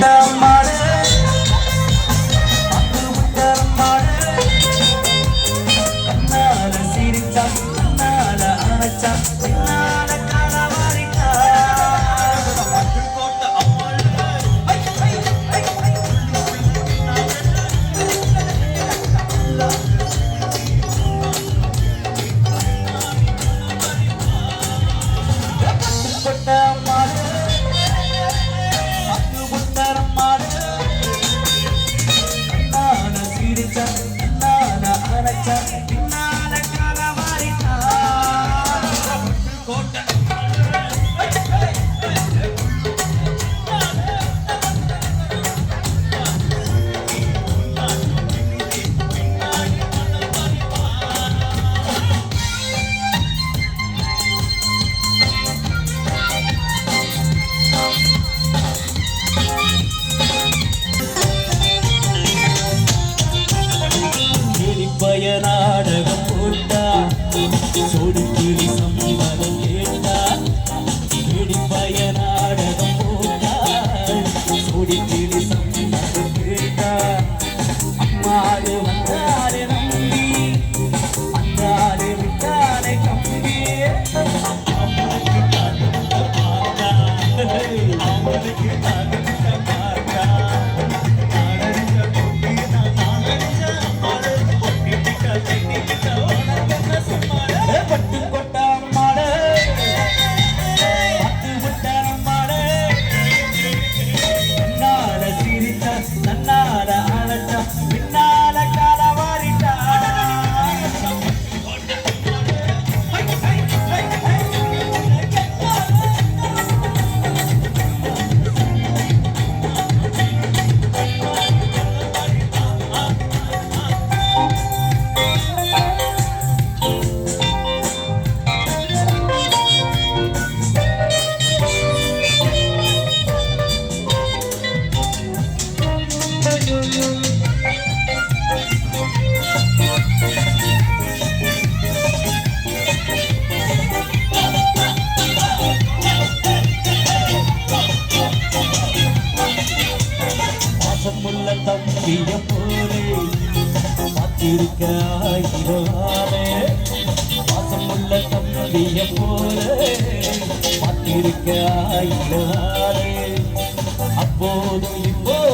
Stop. Connector. சொடுக்கி காக்கியம் போலே. காத்திருக்க ஆயிரவாலே. வாசமுள்ள தம்பியம் போலே. காத்திருக்க ஆயிரவாலே. அப்போதும் இப்போ